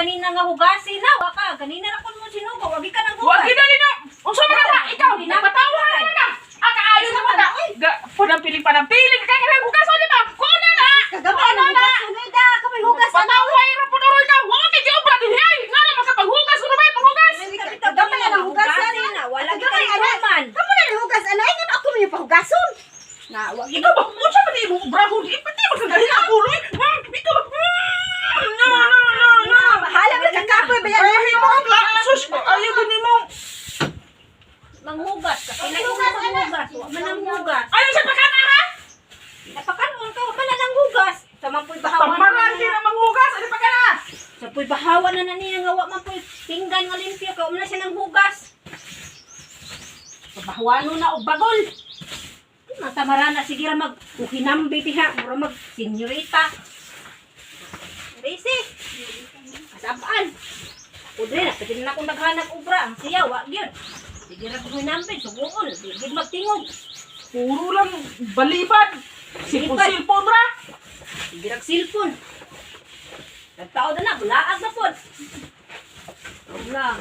kanina nga hugasin na, waka. Kanina na kun mo sinugo, wagi ka nang hugas. gina nino. Unsa man ka? Ikaw, nagpatawa na na. Ang kaayo na mo na. Ga, panampiling panampiling. Kaya kaya hugasan di ba? Kuno na. Kagamay Kuno na na. hugas, sunay da, kamay hugas. Patawa ira po doroy ka. Huwag ka di obra di hay. Nga na makapaghugas kuno ba paghugas? Kagamay na hugasan na, wala ka Kagamay, nang naman. Kamu na hugas ana ay ako mo yung pahugason. Na, wagi Ikaw ba? Unsa man di mo obra ko? Di pati mo sa ka sa kapoy bayan Ay, mo ang sus. Ayaw gani mo. manghugas ka. Pinahugas ang hugas, wa man ang hugas. Ano sa pakana ha? Napakanon ka, wa man ang hugas. Sa man po'y bahawan na din niya. ang manghugas. Ano pakana? Sa po'y bahawan na na niya nga wa man po'y pinggan nga limpyo ka, umna siya ng hugas. Sa bahawano na og bagol. Matamara na sige ra mag uhinambi diha, mura mag senyorita. Asabaan. Udre na, pwede na akong naghanap ubra. Ang siya, wa gyud. Sige ra kong hinambi, subuon. Gyud magtingog. Puro lang balibad. Sipon-sipon ra. Sige ra silpon. Nagtao na na, bulaag na pod. Huwag lang.